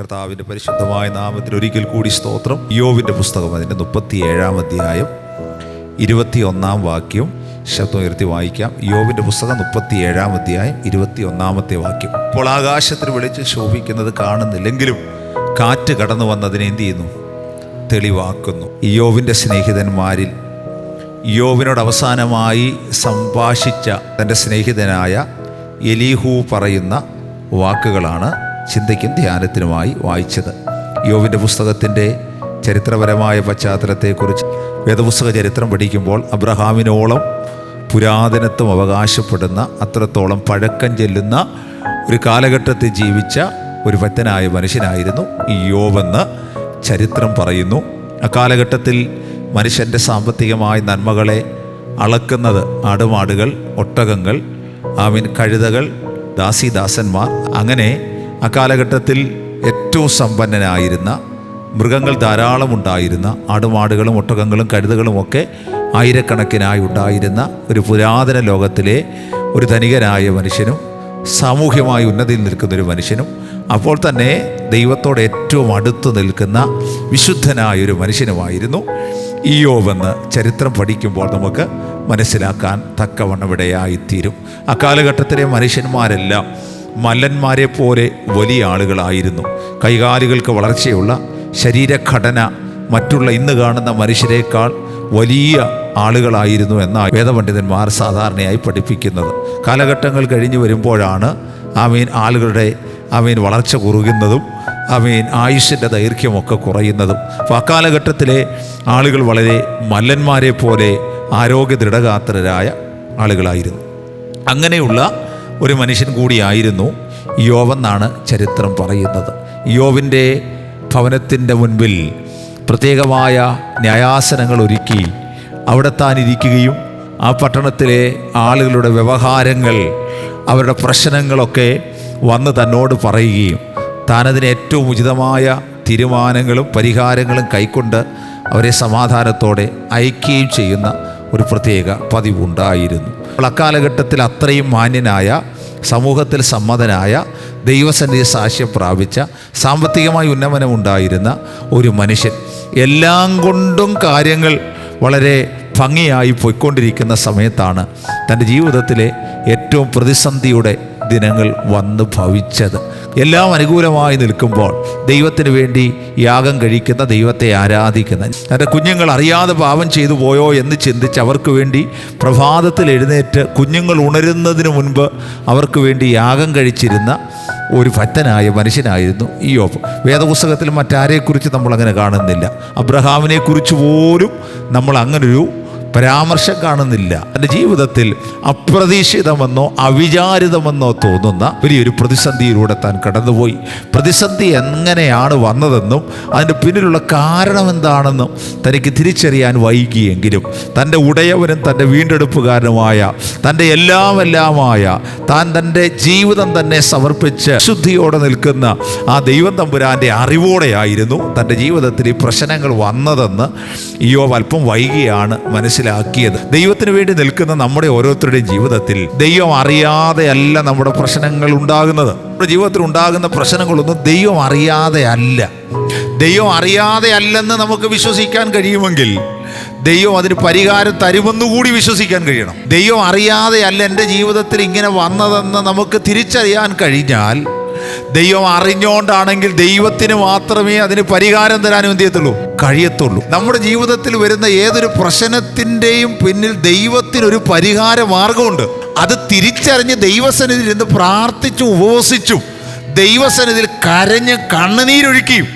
കർത്താവിന്റെ പരിശുദ്ധമായ നാമത്തിൽ ഒരിക്കൽ കൂടി സ്തോത്രം. യോവിന്റെ പുസ്തകം അതിന്റെ മുപ്പത്തി ഏഴാം അധ്യായം ഇരുപത്തി ഒന്നാം വാക്യം. ശബ്ദം ഉയർത്തി വായിക്കാം. യോവിന്റെ പുസ്തകം മുപ്പത്തി ഏഴാം അധ്യായം ഇരുപത്തി ഒന്നാമത്തെ വാക്യം. ഇപ്പോൾ ആകാശത്തിൽ വിളിച്ച് ശോഭിക്കുന്നത് കാണുന്നില്ലെങ്കിലും കാറ്റ് കടന്നു വന്നതിനെ എന്ത് ചെയ്യുന്നു? തെളിവാക്കുന്നു. യോവിന്റെ സ്നേഹിതന്മാരിൽ യോവിനോട് അവസാനമായി സംഭാഷിച്ച തന്റെ സ്നേഹിതനായ എലീഹു പറയുന്ന വാക്കുകളാണ് ചിന്തയ്ക്കും ധ്യാനത്തിനുമായി വായിച്ചത്. യോവിന്റെ പുസ്തകത്തിന്റെ ചരിത്രപരമായ പശ്ചാത്തലത്തെക്കുറിച്ച് വേദപുസ്തക ചരിത്രം പഠിക്കുമ്പോൾ അബ്രഹാമിനോളം പുരാതനത്വം അവകാശപ്പെടുന്ന അത്രത്തോളം പഴക്കം ചെല്ലുന്ന ഒരു കാലഘട്ടത്തിൽ ജീവിച്ച ഒരു ഭക്തനായ മനുഷ്യനായിരുന്നു യോവെന്ന് ചരിത്രം പറയുന്നു. ആ കാലഘട്ടത്തിൽ മനുഷ്യന്റെ സാമ്പത്തികമായ നന്മകളെ അളക്കുന്നത് ആടുമാടുകൾ ഒട്ടകങ്ങൾ ആമീൻ കഴുതകൾ ദാസിദാസന്മാർ അങ്ങനെ അക്കാലഘട്ടത്തിൽ ഏറ്റവും സമ്പന്നനായിരുന്ന മൃഗങ്ങൾ ധാരാളം ഉണ്ടായിരുന്ന ആടുമാടുകളും ഒട്ടകങ്ങളും കഴുതകളും ഒക്കെ ആയിരക്കണക്കിനായി ഉണ്ടായിരുന്ന ഒരു പുരാതന ലോകത്തിലെ ഒരു ധനികനായ മനുഷ്യനും സാമൂഹ്യമായി ഉന്നതിയിൽ നിൽക്കുന്നൊരു മനുഷ്യനും അപ്പോൾ തന്നെ ദൈവത്തോട് ഏറ്റവും അടുത്ത് നിൽക്കുന്ന വിശുദ്ധനായ ഒരു മനുഷ്യനുമായിരുന്നു ഇയോവെന്ന് ചരിത്രം പഠിക്കുമ്പോൾ നമുക്ക് മനസ്സിലാക്കാൻ തക്കവണ്ണം ഇടയായിത്തീരും അക്കാലഘട്ടത്തിലെ മനുഷ്യന്മാരെല്ലാം മല്ലന്മാരെ പോലെ വലിയ ആളുകളായിരുന്നു. കൈകാലുകൾക്ക് വളർച്ചയുള്ള ശരീരഘടന മറ്റുള്ള ഇന്ന് കാണുന്ന മനുഷ്യരെക്കാൾ വലിയ ആളുകളായിരുന്നു എന്നാണ് വേദപണ്ഡിതന്മാർ സാധാരണയായി പഠിപ്പിക്കുന്നത്. കാലഘട്ടങ്ങൾ കഴിഞ്ഞു വരുമ്പോഴാണ് ആമീൻ ആളുകളുടെ ആമീൻ വളർച്ച കുറുകുന്നതും ആമീൻ ആയുഷിന്റെ ദൈർഘ്യമൊക്കെ കുറയുന്നതും. അപ്പോൾ അക്കാലഘട്ടത്തിലെ ആളുകൾ വളരെ മല്ലന്മാരെ പോലെ ആരോഗ്യ ദൃഢഗാത്രരായ ആളുകളായിരുന്നു. അങ്ങനെയുള്ള ഒരു മനുഷ്യൻ കൂടിയായിരുന്നു യോവെന്നാണ് ചരിത്രം പറയുന്നത്. യോവിന്റെ ഭവനത്തിന്റെ മുൻപിൽ പ്രത്യേകമായ ന്യായാസനങ്ങൾ ഒരുക്കി അവിടെ താൻ ഇരിക്കുകയും ആ പട്ടണത്തിലെ ആളുകളുടെ വ്യവഹാരങ്ങൾ അവരുടെ പ്രശ്നങ്ങളൊക്കെ വന്ന് തന്നോട് പറയുകയും താനതിന് ഏറ്റവും ഉചിതമായ തീരുമാനങ്ങളും പരിഹാരങ്ങളും കൈക്കൊണ്ട് അവരെ സമാധാനത്തോടെ അയക്കുകയും ചെയ്യുന്ന ഒരു പ്രത്യേക പതിവുണ്ടായിരുന്നു. അക്കാലഘട്ടത്തിൽ അത്രയും മാന്യനായ സമൂഹത്തിൽ സമ്മതനായ ദൈവസന്നിധി സാക്ഷ്യം പ്രാപിച്ച സാമ്പത്തികമായി ഉന്നമനമുണ്ടായിരുന്ന ഒരു മനുഷ്യൻ. എല്ലാം കൊണ്ടും കാര്യങ്ങൾ വളരെ ഭംഗിയായി പോയിക്കൊണ്ടിരിക്കുന്ന സമയത്താണ് തന്റെ ജീവിതത്തിലെ ഏറ്റവും പ്രതിസന്ധിയുടെ ദിനങ്ങൾ വന്ന് ഭവിച്ചത്. എല്ലാം അനുകൂലമായി നിൽക്കുമ്പോൾ ദൈവത്തിന് വേണ്ടി യാഗം കഴിക്കുന്ന ദൈവത്തെ ആരാധിക്കുന്ന എന്റെ കുഞ്ഞുങ്ങൾ അറിയാതെ പാപം ചെയ്തു പോയോ എന്ന് ചിന്തിച്ച് അവർക്ക് വേണ്ടി പ്രഭാതത്തിൽ എഴുന്നേറ്റ് കുഞ്ഞുങ്ങൾ ഉണരുന്നതിന് മുൻപ് അവർക്ക് വേണ്ടി യാഗം കഴിച്ചിരുന്ന ഒരു ഭക്തനായ മനുഷ്യനായിരുന്നു ഈ യോബ് വേദപുസ്തകത്തിൽ മറ്റാരെക്കുറിച്ച് നമ്മൾ അങ്ങനെ കാണുന്നില്ല. അബ്രഹാമിനെക്കുറിച്ച് പോലും നമ്മൾ അങ്ങനൊരു പരാമർശം കാണുന്നില്ല. എന്റെ ജീവിതത്തിൽ അപ്രതീക്ഷിതമെന്നോ അവിചാരിതമെന്നോ തോന്നുന്ന വലിയൊരു പ്രതിസന്ധിയിലൂടെ താൻ കടന്നുപോയി. പ്രതിസന്ധി എങ്ങനെയാണ് വന്നതെന്നും അതിന്റെ പിന്നിലുള്ള കാരണം എന്താണെന്നും തനിക്ക് തിരിച്ചറിയാൻ വൈകിയെങ്കിലും തന്റെ ഉടയവനും തന്റെ വീണ്ടെടുപ്പുകാരനുമായ തന്റെ എല്ലാമെല്ലാമായ താൻ തന്റെ ജീവിതം തന്നെ സമർപ്പിച്ച് ശുദ്ധിയോടെ നിൽക്കുന്ന ആ ദൈവം തമ്പുരാന്റെ അറിവോടെയായിരുന്നു തന്റെ ജീവിതത്തിൽ ഈ പ്രശ്നങ്ങൾ വന്നതെന്ന് ഇയോ അല്പം വൈകിയാണ് മനസ്സിലാക്കിയത്. ദൈവത്തിന് വേണ്ടി നിൽക്കുന്ന നമ്മുടെ ഓരോരുത്തരുടെയും ജീവിതത്തിൽ ദൈവം അറിയാതെ അല്ല നമ്മുടെ പ്രശ്നങ്ങൾ ഉണ്ടാകുന്നത്. നമ്മുടെ ജീവിതത്തിൽ ഉണ്ടാകുന്ന പ്രശ്നങ്ങളൊന്നും ദൈവം അറിയാതെ അല്ല. ദൈവം അറിയാതെ അല്ലെന്ന് നമുക്ക് വിശ്വസിക്കാൻ കഴിയുമെങ്കിൽ ദൈവം അതിന് പരിഹാരം തരുമെന്നുകൂടി വിശ്വസിക്കാൻ കഴിയണം. ദൈവം അറിയാതെ അല്ല എന്റെ ജീവിതത്തിൽ ഇങ്ങനെ വന്നതെന്ന് നമുക്ക് തിരിച്ചറിയാൻ കഴിഞ്ഞാൽ ദൈവം അറിഞ്ഞുകൊണ്ടാണെങ്കിൽ ദൈവത്തിന് മാത്രമേ അതിന് പരിഹാരം തരാനും എന്ത് ചെയ്യത്തുള്ളൂ? കഴിയത്തുള്ളൂ. നമ്മുടെ ജീവിതത്തിൽ വരുന്ന ഏതൊരു പ്രശ്നത്തിന്റെയും പിന്നിൽ ദൈവത്തിനൊരു പരിഹാര മാർഗമുണ്ട്. അത് തിരിച്ചറിഞ്ഞ് ദൈവസന്നിധിയിൽ നിന്ന് പ്രാർത്ഥിച്ചും ഉപവസിച്ചും ദൈവസന്നിധിയിൽ കരഞ്ഞ് കണ്ണുനീരൊഴുക്കിയും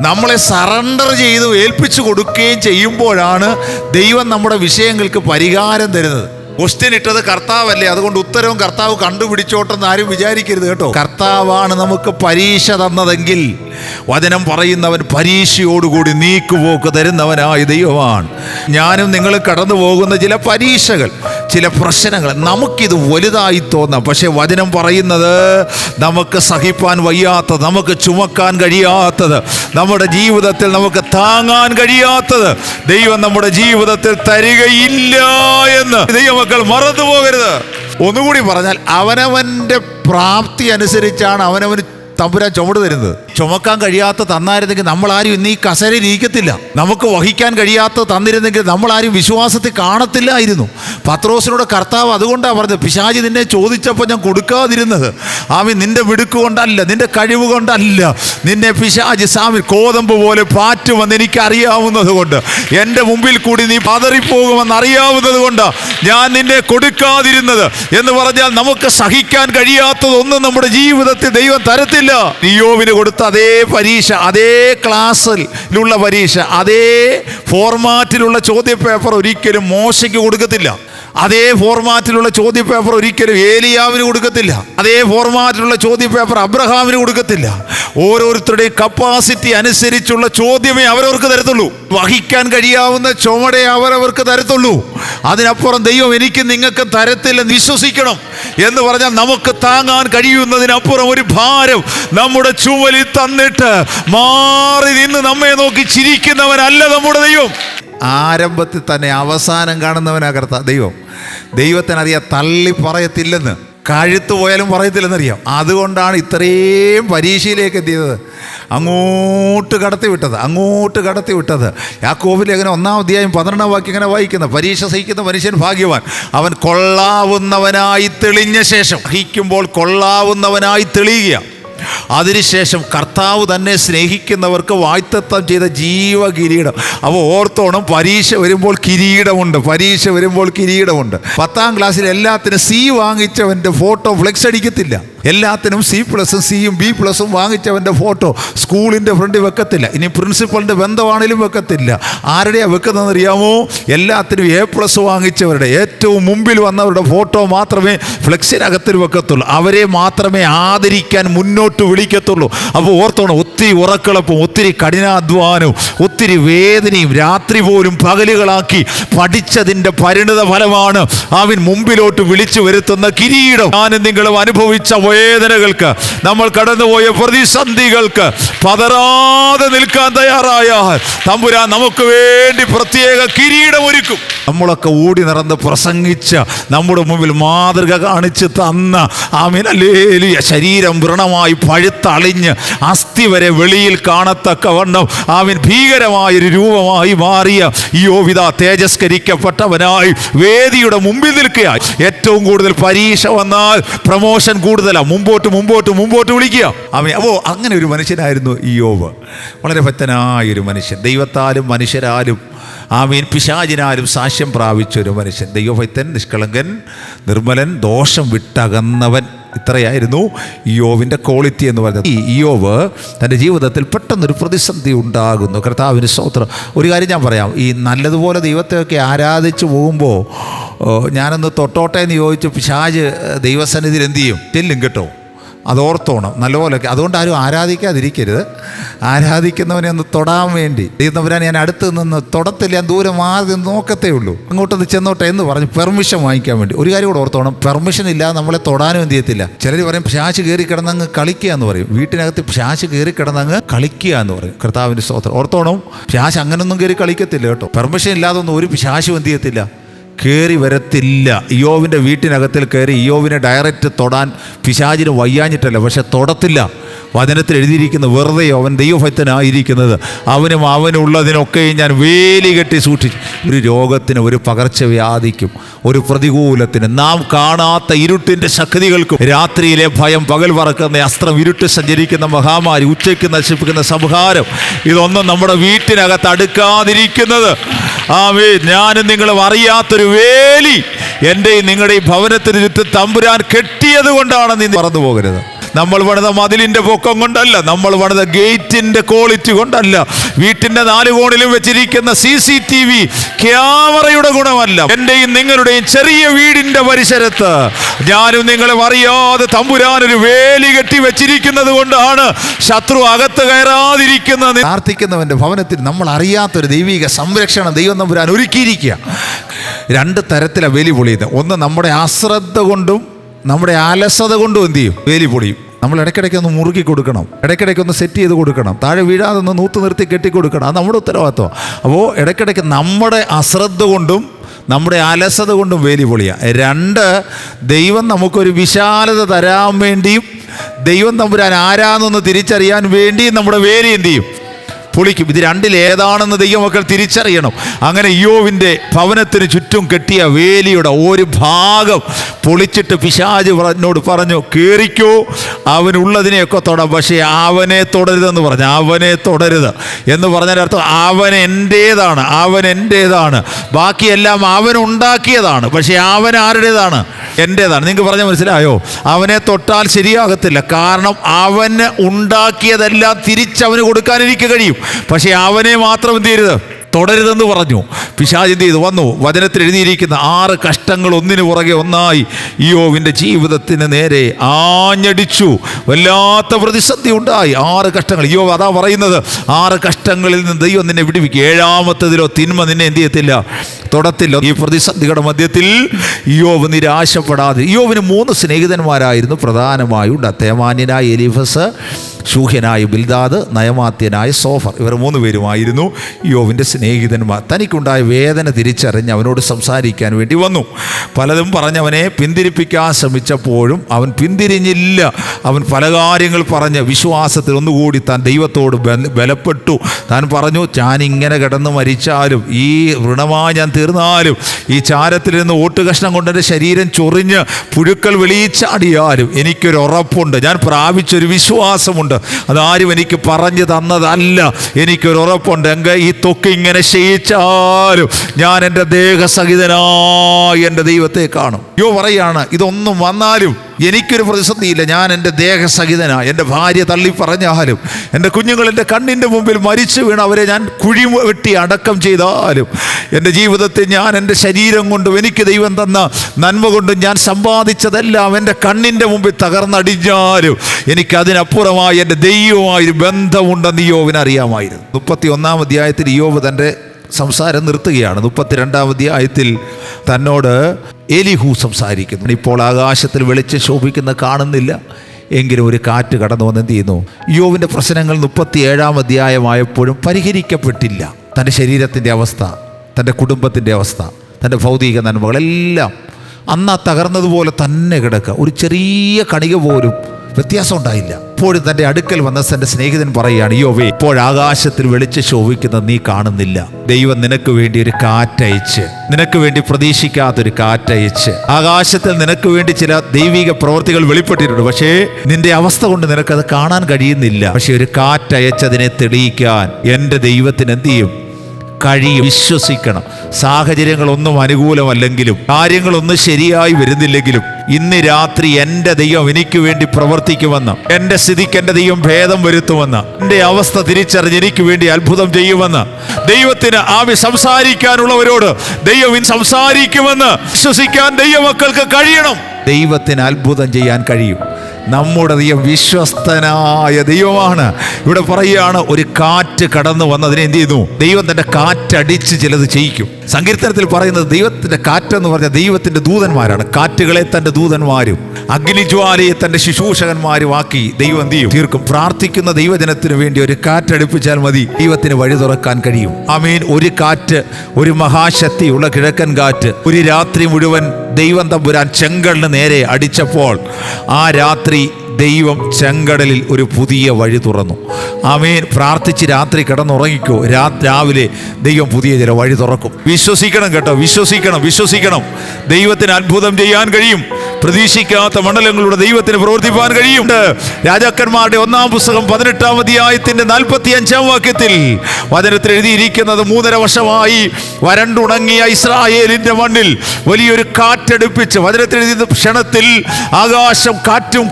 നമ്മളെ സറണ്ടർ ചെയ്ത് ഏൽപ്പിച്ചു കൊടുക്കുകയും ചെയ്യുമ്പോഴാണ് ദൈവം നമ്മുടെ വിഷയങ്ങൾക്ക് പരിഹാരം തരുന്നത്. ക്വസ്റ്റ്യൻ ഇട്ടത് കർത്താവല്ലേ? അതുകൊണ്ട് ഉത്തരവും കർത്താവ് കണ്ടുപിടിച്ചോട്ടെന്ന് ആരും വിചാരിക്കരുത് കേട്ടോ. കർത്താവാണ് നമുക്ക് പരീക്ഷ തന്നതെങ്കിൽ വചനം പറയുന്നവൻ പരീക്ഷയോടുകൂടി നീക്കുപോക്ക് തരുന്നവനായ ദൈവമാണ്. ഞാനും നിങ്ങൾ കടന്നു പോകുന്ന ചില പരീക്ഷകൾ. ചില പ്രശ്നങ്ങൾ. നമുക്കിത് വലുതായി തോന്നാം. പക്ഷേ വചനം പറയുന്നത് നമുക്ക് സഹിപ്പാൻ വയ്യാത്തത് നമുക്ക് ചുമക്കാൻ കഴിയാത്തത് നമ്മുടെ ജീവിതത്തിൽ നമുക്ക് താങ്ങാൻ കഴിയാത്തത് ദൈവം നമ്മുടെ ജീവിതത്തിൽ തരികയില്ല എന്ന് ദൈവമക്കൾ മറന്നു പോകരുത്. ഒന്നുകൂടി പറഞ്ഞാൽ അവനവന്റെ പ്രാപ്തി അനുസരിച്ചാണ് അവനവന് തമ്പുരാൻ ചുമട് തരുന്നത്. ചുമക്കാൻ കഴിയാത്ത തന്നായിരുന്നെങ്കിൽ നമ്മളാരും ഇന്ന് ഈ കസരയിൽ ഇരിക്കത്തില്ല. നമുക്ക് വഹിക്കാൻ കഴിയാത്ത തന്നിരുന്നെങ്കിൽ നമ്മൾ ആരും വിശ്വാസത്തിൽ കാണത്തില്ലായിരുന്നു. പത്രോസിനോട് കർത്താവ് അതുകൊണ്ടാണ് പറഞ്ഞത് പിശാചി നിന്നെ ചോദിച്ചപ്പോൾ ഞാൻ കൊടുക്കാതിരുന്നത്. ആമി നിന്റെ മിടുക്ക് കൊണ്ടല്ല നിന്റെ കഴിവ് കൊണ്ടല്ല. നിന്നെ പിശാജി സ്വാമി കോതമ്പ് പോലെ പാറ്റുമെന്ന് എനിക്ക് അറിയാവുന്നത് കൊണ്ട്. എന്റെ മുമ്പിൽ കൂടി നീ പതറിപ്പോകുമെന്ന് അറിയാവുന്നത് കൊണ്ട് ഞാൻ നിന്നെ കൊടുക്കാതിരുന്നത്. എന്ന് പറഞ്ഞാൽ നമുക്ക് സഹിക്കാൻ കഴിയാത്തതൊന്നും നമ്മുടെ ജീവിതത്തിൽ ദൈവം തരത്തില്ല. നീയോവിന് കൊടുത്ത അതേ പരീക്ഷ അതേ ക്ലാസ്സിലുള്ള പരീക്ഷ അതേ ഫോർമാറ്റിലുള്ള ചോദ്യപേപ്പർ ഒരിക്കലും മോശയ്ക്ക് കൊടുക്കത്തില്ല. അതേ ഫോർമാറ്റിലുള്ള ചോദ്യ പേപ്പർ ഒരിക്കലും ഏലിയാവിന് കൊടുക്കത്തില്ല. അതേ ഫോർമാറ്റിലുള്ള ചോദ്യ പേപ്പർ അബ്രഹാമിന് കൊടുക്കത്തില്ല. ഓരോരുത്തരുടെയും കപ്പാസിറ്റി അനുസരിച്ചുള്ള ചോദ്യമേ അവരവർക്ക് തരത്തുള്ളൂ. വഹിക്കാൻ കഴിയാവുന്ന ചുമടേ അവരവർക്ക് തരത്തുള്ളൂ. അതിനപ്പുറം ദൈവം എനിക്ക് നിങ്ങൾക്ക് തരത്തില്ലെന്ന് വിശ്വസിക്കണം എന്ന് പറഞ്ഞാൽ നമുക്ക് താങ്ങാൻ കഴിയുന്നതിനപ്പുറം ഒരു ഭാരം നമ്മുടെ ചുമലിൽ തന്നിട്ട് മാറി നിന്ന് നമ്മെ നോക്കി ചിരിക്കുന്നവനല്ല നമ്മുടെ ദൈവം. ആരംഭത്തിൽ തന്നെ അവസാനം കാണുന്നവനാ കർത്ത ദൈവം ദൈവത്തിനറിയാം തള്ളി പറയത്തില്ലെന്ന്. കഴുത്ത് പോയാലും പറയത്തില്ലെന്നറിയാം. അതുകൊണ്ടാണ് ഇത്രയും പരീക്ഷയിലേക്ക് എത്തിയത് അങ്ങോട്ട് കടത്തി വിട്ടത് അങ്ങോട്ട് കടത്തി വിട്ടത്. യാക്കോബിൽ അങ്ങനെ ഒന്നാം അധ്യായം പന്ത്രണ്ടാം വാക്യം ഇങ്ങനെ വായിക്കുന്ന. പരീക്ഷ സഹിക്കുന്ന മനുഷ്യൻ ഭാഗ്യവാൻ. അവൻ കൊള്ളാവുന്നവനായി തെളിഞ്ഞ ശേഷം സഹിക്കുമ്പോൾ കൊള്ളാവുന്നവനായി തെളിയുക അതിനുശേഷം കർത്താവ് തന്നെ സ്നേഹിക്കുന്നവർക്ക് വായ്ത്തത്വം ചെയ്ത ജീവ കിരീടം അപ്പോൾ ഓർത്തോണം പരീക്ഷ വരുമ്പോൾ കിരീടമുണ്ട് പരീക്ഷ വരുമ്പോൾ കിരീടമുണ്ട്. പത്താം ക്ലാസ്സിൽ എല്ലാത്തിനും സി വാങ്ങിച്ചവന്റെ ഫോട്ടോ ഫ്ലെക്സ് അടിക്കത്തില്ല. എല്ലാത്തിനും സി പ്ലസും സിയും ബി പ്ലസും വാങ്ങിച്ചവന്റെ ഫോട്ടോ സ്കൂളിന്റെ ഫ്രണ്ടിൽ വെക്കത്തില്ല. ഇനി പ്രിൻസിപ്പളിന്റെ ബന്ധമാണേലും വെക്കത്തില്ല. ആരുടെയാണ് വെക്കുന്നതെന്ന് അറിയാമോ? എല്ലാത്തിനും എ പ്ലസ് വാങ്ങിച്ചവരുടെ ഏറ്റവും മുമ്പിൽ വന്നവരുടെ ഫോട്ടോ മാത്രമേ ഫ്ലെക്സിനകത്തിൽ വെക്കത്തുള്ളൂ. അവരെ മാത്രമേ ആദരിക്കാൻ മുന്നോട്ട് വിളിക്കത്തുള്ളൂ. അപ്പോൾ ഓർത്തോണം ഒത്തിരി ഉറക്കളപ്പും ഒത്തിരി കഠിനാധ്വാനവും ഒത്തിരി വേദനയും രാത്രി പോലും പകലുകളാക്കി പഠിച്ചതിന്റെ പരിണിത ഫലമാണ് അവൻ മുമ്പിലോട്ട് വിളിച്ചു വരുത്തുന്ന കിരീടം. ഞാനും നിങ്ങളും അനുഭവിച്ച വേദനകൾക്ക് നമ്മൾ കടന്നുപോയ പ്രതിസന്ധികൾക്ക് പതറാതെ നിൽക്കാൻ തയ്യാറായ തമ്പുരാൻ നമുക്ക് വേണ്ടി പ്രത്യേക കിരീടം ഒരുക്കും നമ്മളൊക്കെ ഓടി നടന്ന് പ്രസംഗിച്ച നമ്മുടെ മുമ്പിൽ മാതൃക കാണിച്ച് തന്ന ആമിനല്ലേലിയ ശരീരം വ്രണമായി പഴുത്തളിഞ്ഞ് അസ്ഥി വരെ വെളിയിൽ കാണത്തക്ക വണ്ണം ആമിൻ ഭീകരമായൊരു രൂപമായി മാറിയ യോവിത തേജസ്കരിക്കപ്പെട്ടവനായി വേദിയുടെ മുമ്പിൽ നിൽക്കുക ഏറ്റവും കൂടുതൽ പരീക്ഷ വന്നാൽ പ്രമോഷൻ കൂടുതലാണ് മുമ്പോട്ട് മുമ്പോട്ട് മുമ്പോട്ട് വിളിക്കുക. അവൻ അപ്പോൾ അങ്ങനെ ഒരു മനുഷ്യനായിരുന്നു ഈ യോവ് വളരെ ഭക്തനായൊരു മനുഷ്യൻ. ദൈവത്താലും മനുഷ്യരാലും ആമീൻ പിശാചിനാലും സാക്ഷ്യം പ്രാപിച്ച ഒരു മനുഷ്യൻ. ദൈവഭക്തൻ നിഷ്കളങ്കൻ നിർമ്മലൻ ദോഷം വിട്ടകന്നവൻ. ഇത്രയായിരുന്നു ഇയോവിന്റെ ക്വാളിറ്റി എന്ന് പറയുന്നത്. ഈ ഇയോവ് തന്റെ ജീവിതത്തിൽ പെട്ടെന്നൊരു പ്രതിസന്ധി ഉണ്ടാകുന്നു. കർത്താവിന് സ്തോത്രം. ഒരു കാര്യം ഞാൻ പറയാം. ഈ നല്ലതുപോലെ ദൈവത്തെയൊക്കെ ആരാധിച്ചു പോകുമ്പോൾ ഞാനൊന്ന് തൊട്ടോട്ടെ എന്ന് ചോദിച്ചു പിശാജ് ദൈവസന്നിധിയിൽ എന്ത് ചെയ്യും? ചെല്ലും കേട്ടോ. അതോർത്തോണം. നല്ലപോലെ അതുകൊണ്ട് ആരും ആരാധിക്കാതിരിക്കരുത്. ആരാധിക്കുന്നവനെ ഒന്ന് തൊടാൻ വേണ്ടി. ദൈവത്തമ്പുരാൻ ഞാൻ അടുത്ത് നിന്ന് തൊടത്തില്ല ഞാൻ ദൂരെ മാറി നോക്കത്തേ ഉള്ളൂ. അങ്ങോട്ടൊന്ന് ചെന്നോട്ടെ എന്ന് പറഞ്ഞ് പെർമിഷൻ വാങ്ങിക്കാൻ വേണ്ടി. ഒരു കാര്യം കൂടെ ഓർത്തോണം. പെർമിഷൻ ഇല്ലാതെ നമ്മളെ തൊടാനും എന്ത് ചെയ്യത്തില്ല. ചിലർ പറയും പിശാച്ച് കയറി കിടന്നങ്ങ് കളിക്കുക എന്ന് പറയും. വീട്ടിനകത്ത് പിശാച്ച് കയറി കിടന്നങ്ങ് കളിക്കുക എന്ന് പറയും. കർത്താവിന്റെ സ്തോത്രം. ഓർത്തോണം. പിശാച്ച് അങ്ങനൊന്നും കയറി കളിക്കത്തില്ല കേട്ടോ. പെർമിഷൻ ഇല്ലാതെ ഒന്നും ഒരു പിശാശും എന്ത് ചെയ്യത്തില്ല. കയറി വരത്തില്ല. ഇയോവിന്റെ വീട്ടിനകത്തിൽ കയറി ഇയോവിനെ ഡയറക്റ്റ് തൊടാൻ പിശാചിന് വയ്യാഞ്ഞിട്ടല്ല പക്ഷെ തൊടത്തില്ല. വചനത്തിൽ എഴുതിയിരിക്കുന്ന വെറുതെ അവൻ ദൈവഭക്തനായിരിക്കുന്നത്. അവനും അവനുള്ളതിനൊക്കെയും ഞാൻ വേലി കെട്ടി സൂക്ഷിച്ചു. ഒരു രോഗത്തിന് ഒരു പകർച്ചവ്യാധിക്കും ഒരു പ്രതികൂലത്തിന്. നാം കാണാത്ത ഇരുട്ടിന്റെ ശക്തികൾക്കും രാത്രിയിലെ ഭയം പകൽ പറക്കുന്ന അസ്ത്രം ഇരുട്ട് സഞ്ചരിക്കുന്ന മഹാമാരി ഉച്ചയ്ക്ക് നശിപ്പിക്കുന്ന സംഹാരം ഇതൊന്നും നമ്മുടെ വീട്ടിനകത്ത് അടുക്കാതിരിക്കുന്നത്. ആമേ ഞാനും നിങ്ങളും അറിയാത്തൊരു വേലി എന്റെയും ഈ ഭവനത്തിന് ചുറ്റും തമ്പുരാൻ കെട്ടിയത് കൊണ്ടാണ് നീ മറന്നു പോകരുത് നമ്മൾ പണിത മതിലിന്റെ പൊക്കം കൊണ്ടല്ല നമ്മൾ പണിത ഗേറ്റിന്റെ ക്വാളിറ്റി കൊണ്ടല്ല. വീട്ടിന്റെ നാല് കോണിലും വെച്ചിരിക്കുന്ന സി സി ടി വി ക്യാമറയുടെ ഗുണമല്ല. എന്റെയും നിങ്ങളുടെയും ചെറിയ വീടിന്റെ പരിസരത്ത്. ഞാനും നിങ്ങളും അറിയാതെ തമ്പുരാൻ ഒരു വേലി കെട്ടി വെച്ചിരിക്കുന്നത് കൊണ്ടാണ് ശത്രു അകത്ത് കയറാതിരിക്കുന്നത് പ്രാർത്ഥിക്കുന്നവന്റെ ഭവനത്തിൽ നമ്മൾ അറിയാത്തൊരു ദൈവിക സംരക്ഷണം ദൈവം തമ്പുരാൻ ഒരുക്കിയിരിക്കുക രണ്ട് തരത്തിലാണ് വെലി പൊളിയുന്നത്. ഒന്ന് നമ്മുടെ അശ്രദ്ധ കൊണ്ടും നമ്മുടെ ആലസത കൊണ്ടും എന്ത് ചെയ്യും? വേലി പൊടിയും നമ്മൾ ഇടയ്ക്കിടയ്ക്ക് ഒന്ന് മുറുക്കി കൊടുക്കണം. ഇടയ്ക്കിടയ്ക്ക് ഒന്ന് സെറ്റ് ചെയ്ത് കൊടുക്കണം. താഴെ വീഴാതെ ഒന്ന് നൂത്ത് നിർത്തി കെട്ടി കൊടുക്കണം. അത് നമ്മുടെ ഉത്തരവാദിത്വം. അപ്പോൾ ഇടയ്ക്കിടയ്ക്ക് നമ്മുടെ അശ്രദ്ധ കൊണ്ടും നമ്മുടെ അലസത കൊണ്ടും വേലി പൊളിയ. രണ്ട് ദൈവം നമുക്കൊരു വിശാലത തരാൻ വേണ്ടിയും ദൈവം തമ്പുരാൻ ആരാന്നൊന്ന് തിരിച്ചറിയാൻ വേണ്ടിയും നമ്മുടെ വേലി എന്ത് ചെയ്യും? പൊളിക്കും. ഇത് രണ്ടിൽ ഏതാണെന്ന് ദൈവമക്കൾ തിരിച്ചറിയണം. അങ്ങനെ യോവിന്റെ ഭവനത്തിന് ചുറ്റും കെട്ടിയ വേലിയുടെ ഒരു ഭാഗം പൊളിച്ചിട്ട് പിശാജ് എന്നോട് പറഞ്ഞു കയറിക്കോ അവനുള്ളതിനെയൊക്കെ തൊടാം പക്ഷേ അവനെ തുടരുതെന്ന് പറഞ്ഞു. അവനെ തുടരുത്. എന്ന് പറഞ്ഞതിനർത്ഥം അവൻ എന്റേതാണ് അവൻ എന്റേതാണ്. ബാക്കിയെല്ലാം അവൻ ഉണ്ടാക്കിയതാണ് പക്ഷേ അവൻ ആരുടേതാണ്? എന്റേതാണ്. നിങ്ങൾക്ക് പറഞ്ഞ മനസ്സിലായോ? അവനെ തൊട്ടാൽ ശരിയാകത്തില്ല. കാരണം അവന് ഉണ്ടാക്കിയതെല്ലാം തിരിച്ചവന് കൊടുക്കാനിരിക്കുക കഴിയും. പക്ഷേ അവനെ മാത്രം എന്ത് ചെയ്യരുത്? തുടരുതെന്ന് പറഞ്ഞു. പിശാച് എന്ത് ചെയ്തു? വന്നു. വചനത്തിൽ എഴുതിയിരിക്കുന്ന ആറ് കഷ്ടങ്ങൾ ഒന്നിനു പുറകെ ഒന്നായി ഇയോവിന്റെ ജീവിതത്തിന് നേരെ ആഞ്ഞടിച്ചു. വല്ലാത്ത പ്രതിസന്ധി ഉണ്ടായി. ആറ് കഷ്ടങ്ങൾ. ഇയോ അതാ പറയുന്നത് ആറ് കഷ്ടങ്ങളിൽ നിന്ന് ദൈവം നിന്നെ വിടിവിക്കും. ഏഴാമത്തതിലോ തിന്മ നിന്നെ എന്ത് ചെയ്യത്തില്ല? തുടത്തില്ല. ഈ പ്രതിസന്ധികളുടെ മധ്യത്തിൽ ഇയോവ് നിരാശപ്പെടാതെ യോവിന് മൂന്ന് സ്നേഹിതന്മാരായിരുന്നു. പ്രധാനമായും തേമാന്യനായ എലിഫസ് ശൂഹ്യനായ ബിൽദാദ് നയമാത്യനായ സോഫർ. ഇവർ മൂന്ന് പേരുമായിരുന്നു. യോവിന്റെ സ്നേഹിതന്മാർ തനിക്കുണ്ടായ വേദന തിരിച്ചറിഞ്ഞ് അവനോട് സംസാരിക്കാൻ വേണ്ടി വന്നു. പലതും പറഞ്ഞവനെ പിന്തിരിപ്പിക്കാൻ ശ്രമിച്ചപ്പോഴും അവൻ പിന്തിരിഞ്ഞില്ല. അവൻ പല കാര്യങ്ങൾ പറഞ്ഞ് വിശ്വാസത്തിൽ ഒന്നുകൂടി താൻ ദൈവത്തോട് ബല- ബലപ്പെട്ടു. താൻ പറഞ്ഞു ഞാൻ ഇങ്ങനെ കിടന്ന് മരിച്ചാലും ഈ ഋണമായി ഞാൻ തീർന്നാലും ഈ ചാരത്തിൽ നിന്ന് ഓട്ടുകഷ്ണം കൊണ്ട് എന്റെ ശരീരം ചൊറിഞ്ഞ് പുഴുക്കൾ വെളിയിച്ചാടിയാലും എനിക്കൊരു ഉറപ്പുണ്ട് ഞാൻ പ്രാപിച്ചൊരു വിശ്വാസമുണ്ട്. അതാരും എനിക്ക് പറഞ്ഞു തന്നതല്ല. എനിക്കൊരു ഉറപ്പുണ്ട് എങ്കിൽ ഈ തൊക്ക് ഇങ്ങനെ ശയിച്ചാലും ഞാൻ എന്റെ ദേഹസഹിതനായി എന്റെ ദൈവത്തെ കാണും. യോ പറയാണ് ഇതൊന്നും വന്നാലും എനിക്കൊരു പ്രതിസന്ധിയില്ല. ഞാൻ എന്റെ ദേഹസഹിതനാണ് എന്റെ ഭാര്യ തള്ളി പറഞ്ഞാലും എന്റെ കുഞ്ഞുങ്ങൾ എന്റെ കണ്ണിന്റെ മുമ്പിൽ മരിച്ചു വീണ് അവരെ ഞാൻ കുഴി വെട്ടി അടക്കം ചെയ്താലും എന്റെ ജീവിതത്തിൽ ഞാൻ എന്റെ ശരീരം കൊണ്ടും എനിക്ക് ദൈവം തന്ന നന്മ കൊണ്ടും ഞാൻ സമ്പാദിച്ചതെല്ലാം എന്റെ കണ്ണിന്റെ മുമ്പിൽ തകർന്നടിഞ്ഞാലും എനിക്കതിനപ്പുറമായി എന്റെ എന്റെ ദൈവമായൊരു ബന്ധമുണ്ടെന്ന് യോവിന് അറിയാമായിരുന്നു. മുപ്പത്തി ഒന്നാം അധ്യായത്തിൽ യോവ് തന്റെ സംസാരം നിർത്തുകയാണ്. മുപ്പത്തിരണ്ടാം അധ്യായത്തിൽ തന്നോട് എലിഹു സംസാരിക്കുന്നു. ഇപ്പോൾ ആകാശത്തിൽ വെളിച്ചം ശോഭിക്കുന്ന കാണുന്നില്ല. എങ്കിലും ഒരു കാറ്റ് കടന്നു വന്ന് എന്ത് ചെയ്യുന്നു? യോവിന്റെ പ്രശ്നങ്ങൾ മുപ്പത്തിയേഴാം അധ്യായമായപ്പോഴും പരിഹരിക്കപ്പെട്ടില്ല. തന്റെ ശരീരത്തിന്റെ അവസ്ഥ തന്റെ കുടുംബത്തിന്റെ അവസ്ഥ തന്റെ ഭൗതിക നന്മകളെല്ലാം അന്ന് ആ തകർന്നതുപോലെ തന്നെ കിടക്കുക. ഒരു ചെറിയ കണിക പോലും വ്യത്യാസം ഉണ്ടായില്ല. ഇപ്പോഴും തന്റെ അടുക്കൽ വന്ന തന്റെ സ്നേഹിതൻ പറയുകയാണ് യോവേ ഇപ്പോൾ ആകാശത്തിൽ വെളിച്ച് ശോഭിക്കുന്നത് നീ കാണുന്നില്ല. ദൈവം നിനക്ക് വേണ്ടി ഒരു കാറ്റയച്ച്. നിനക്ക് വേണ്ടി പ്രതീക്ഷിക്കാത്തൊരു കാറ്റയച്ച്. ആകാശത്തിൽ നിനക്ക് വേണ്ടി ചില ദൈവിക പ്രവൃത്തികൾ വെളിപ്പെട്ടിട്ടുണ്ട്. പക്ഷേ നിന്റെ അവസ്ഥ കൊണ്ട് നിനക്കത് കാണാൻ കഴിയുന്നില്ല. പക്ഷേ ഒരു കാറ്റയച്ചതിനെ തെളിയിക്കാൻ എന്റെ ദൈവത്തിന് എന്ത് ചെയ്യും? കഴിയും. വിശ്വസിക്കണം. സാഹചര്യങ്ങളൊന്നും അനുകൂലമല്ലെങ്കിലും കാര്യങ്ങളൊന്നും ശരിയായി വരുന്നില്ലെങ്കിലും ഇന്ന് രാത്രി എന്റെ ദൈവം എനിക്ക് വേണ്ടി പ്രവർത്തിക്കുമെന്ന് എന്റെ സ്ഥിതിക്ക് എന്റെ ദൈവം ഭേദം വരുത്തുമെന്ന് എന്റെ അവസ്ഥ തിരിച്ചറിഞ്ഞ് എനിക്ക് വേണ്ടി അത്ഭുതം ചെയ്യുമെന്ന് ദൈവത്തിന് ആവി സംസാരിക്കാനുള്ളവരോട് ദൈവം സംസാരിക്കുമെന്ന് വിശ്വസിക്കാൻ ദൈവമക്കൾക്ക് കഴിയണം. ദൈവത്തിന് അത്ഭുതം ചെയ്യാൻ കഴിയും. നമ്മുടെ ദൈവം വിശ്വസ്തനായ ദൈവമാണ്. ഇവിടെ പറയുകയാണ് ഒരു കാറ്റ് കടന്നു വന്നതിനെ എന്ത് ചെയ്യുന്നു ദൈവം തന്റെ കാറ്റടിച്ച് ചിലത് ചെയ്യിക്കും. സങ്കീർത്തനത്തിൽ പറയുന്നത് ദൈവത്തിന്റെ കാറ്റെന്ന് പറഞ്ഞാൽ ദൈവത്തിന്റെ ദൂതന്മാരാണ്. കാറ്റുകളെ തന്റെ ദൂതന്മാരും അഗ്നിജ്വാലയെ ശുശ്രൂഷകന്മാരും ആക്കി ദൈവം എന്ത് ചെയ്യും? തീർക്കും. പ്രാർത്ഥിക്കുന്ന ദൈവജനത്തിന് വേണ്ടി ഒരു കാറ്റടുപ്പിച്ചാൽ മതി. ദൈവത്തിന് വഴി തുറക്കാൻ കഴിയും. ആമീൻ. ഒരു കാറ്റ് ഒരു മഹാശക്തിയുള്ള കിഴക്കൻ കാറ്റ് ഒരു രാത്രി മുഴുവൻ ദൈവം തമ്പുരാൻ ചെങ്കടലിന് നേരെ അടിച്ചപ്പോൾ ആ രാത്രി ദൈവം ചെങ്കടലിൽ ഒരു പുതിയ വഴി തുറന്നു. ആമേൻ. പ്രാർത്ഥിച്ച് രാത്രി കിടന്നുറങ്ങിക്കോ. രാ രാവിലെ ദൈവം പുതിയ ചില വഴി തുറക്കും. വിശ്വസിക്കണം കേട്ടോ. വിശ്വസിക്കണം. വിശ്വസിക്കണം. ദൈവത്തിന് അത്ഭുതം ചെയ്യാൻ കഴിയും. പ്രതീക്ഷിക്കാത്ത മണ്ഡലങ്ങളുടെ ദൈവത്തിന് പ്രവർത്തിപ്പാൻ കഴിയും. രാജാക്കന്മാരുടെ ഒന്നാം പുസ്തകം പതിനെട്ടാം അധ്യായത്തിന്റെ നാൽപ്പത്തി അഞ്ചാം വാക്യത്തിൽ വചനത്തിൽ എഴുതിയിരിക്കുന്നത് മൂന്നര വർഷമായി വരണ്ടുണങ്ങിയ ഇസ്രായേലിന്റെ മണ്ണിൽ വലിയൊരു കാറ്റടുപ്പിച്ച് വചനത്തിൽ എഴുതിയ ക്ഷണത്തിൽ ആകാശം കാറ്റും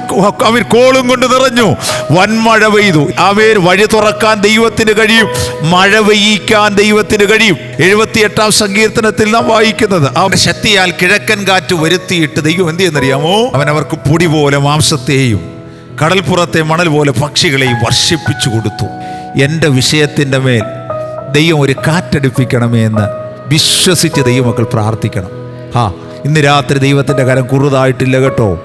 അവർ കോളും കൊണ്ട് നിറഞ്ഞു. വൻമഴ പെയ്തു. അവർ വഴി തുറക്കാൻ ദൈവത്തിന് കഴിയും. മഴ പെയ്യിക്കാൻ ദൈവത്തിന് കഴിയും. എഴുപത്തിയെട്ടാം സങ്കീർത്തനത്തിൽ നാം വായിക്കുന്നത് അവന്റെ ശക്തിയാൽ കിഴക്കൻ കാറ്റ് വരുത്തിയിട്ട് ദൈവം എന്ത് ചെയ്യുന്നറിയാമോ അവൻ അവർക്ക് പൊടി പോലെ മാംസത്തെയും കടൽപ്പുറത്തെ മണൽ പോലെ പക്ഷികളെയും വർഷിപ്പിച്ചു കൊടുത്തു. എന്റെ വിഷയത്തിന്റെ മേൽ ദൈവം ഒരു കാറ്റടിപ്പിക്കണമേ എന്ന് വിശ്വസിച്ച് ദൈവമക്കൾ പ്രാർത്ഥിക്കണം. ആ ഇന്ന് രാത്രി ദൈവത്തിന്റെ കരം കുറുതായിട്ടില്ല കേട്ടോ.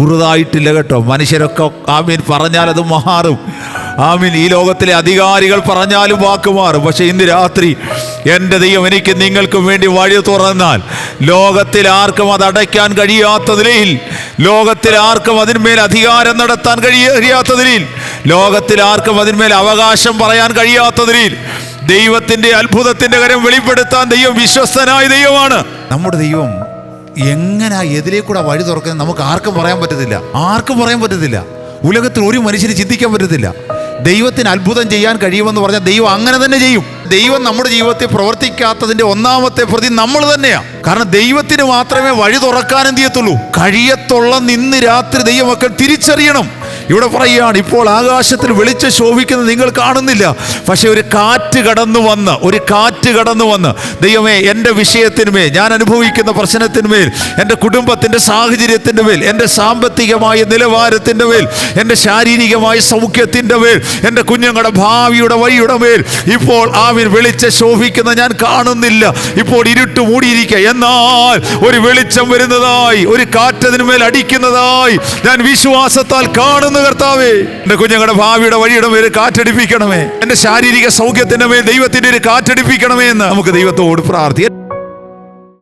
കുറുതായിട്ടില്ല കേട്ടോ. മനുഷ്യരൊക്കെ ആമീൻ പറഞ്ഞാൽ അത് മാറും ആമീൻ ഈ ലോകത്തിലെ അധികാരികൾ പറഞ്ഞാലും വാക്ക് മാറും. പക്ഷേ ഇന്ന് രാത്രി എന്റെ ദൈവം എനിക്ക് നിങ്ങൾക്കും വേണ്ടി വഴി തുറന്നാൽ ലോകത്തിൽ ആർക്കും അത് അടയ്ക്കാൻ കഴിയാത്ത നിലയിൽ ലോകത്തിൽ ആർക്കും അതിന്മേൽ അധികാരം നടത്താൻ കഴിയ- കഴിയാത്ത നിലയിൽ ലോകത്തിൽ ആർക്കും അതിന്മേൽ അവകാശം പറയാൻ കഴിയാത്ത നിലയിൽ ദൈവത്തിന്റെ അത്ഭുതത്തിന്റെ കരം വെളിപ്പെടുത്താൻ ദൈവം വിശ്വസ്തനായ ദൈവമാണ്. നമ്മുടെ ദൈവം എങ്ങനെ എതിരെ കൂടെ വഴി തുറക്കുന്നത്? നമുക്ക് ആർക്കും പറയാൻ പറ്റത്തില്ല. ആർക്കും പറയാൻ പറ്റത്തില്ല. ഉലകത്തിൽ ഒരു മനുഷ്യന് ചിന്തിക്കാൻ പറ്റത്തില്ല. ദൈവത്തിന് അത്ഭുതം ചെയ്യാൻ കഴിയുമെന്ന് പറഞ്ഞാൽ ദൈവം അങ്ങനെ തന്നെ ചെയ്യും. ദൈവം നമ്മുടെ ജീവിതത്തിൽ പ്രവർത്തിക്കാത്തതിന്റെ ഒന്നാമത്തെ പ്രതി നമ്മൾ തന്നെയാണ് കാരണം ദൈവത്തിന് മാത്രമേ വഴി തുറക്കാൻ എന്ത് ചെയ്യത്തുള്ളൂ? കഴിയത്തുള്ള നിന്ന് രാത്രി ദൈവമക്കൾ തിരിച്ചറിയണം. ഇവിടെ പറയുകയാണ് ഇപ്പോൾ ആകാശത്തിൽ വെളിച്ചം ശോഭിക്കുന്നത് നിങ്ങൾ കാണുന്നില്ല. പക്ഷെ ഒരു കാറ്റ് കടന്നു വന്ന് ഒരു കാറ്റ് കടന്നു വന്ന് ദൈവമേ എന്റെ വിഷയത്തിന്മേൽ ഞാൻ അനുഭവിക്കുന്ന പ്രശ്നത്തിന്മേൽ എന്റെ കുടുംബത്തിന്റെ സാഹചര്യത്തിന്റെ മേൽ എന്റെ സാമ്പത്തികമായ നിലവാരത്തിന്റെ മേൽ എന്റെ ശാരീരികമായ സൗഖ്യത്തിന്റെ മേൽ എന്റെ കുഞ്ഞുങ്ങളുടെ ഭാവിയുടെ വഴിയുടെ മേൽ ഇപ്പോൾ ആവിൻ വെളിച്ചം ശോഭിക്കുന്ന ഞാൻ കാണുന്നില്ല. ഇപ്പോൾ ഇരുട്ട് മൂടിയിരിക്കുക. എന്നാൽ ഒരു വെളിച്ചം വരുന്നതായി ഒരു കാറ്റതിന്മേൽ അടിക്കുന്നതായി ഞാൻ വിശ്വാസത്താൽ കാണുന്നു. കർത്താവേ എന്റെ കുഞ്ഞുങ്ങളുടെ ഭാവിയുടെ വഴിയുടെ മേൽ കാറ്റടിപ്പിക്കണമേ. എന്റെ ശാരീരിക സൗഖ്യത്തിന്റെ മേൽ ദൈവത്തിന്റെ ഒരു കാറ്റടിപ്പിക്കണമേ എന്ന് നമുക്ക് ദൈവത്തോട് പ്രാർത്ഥിക്കാം.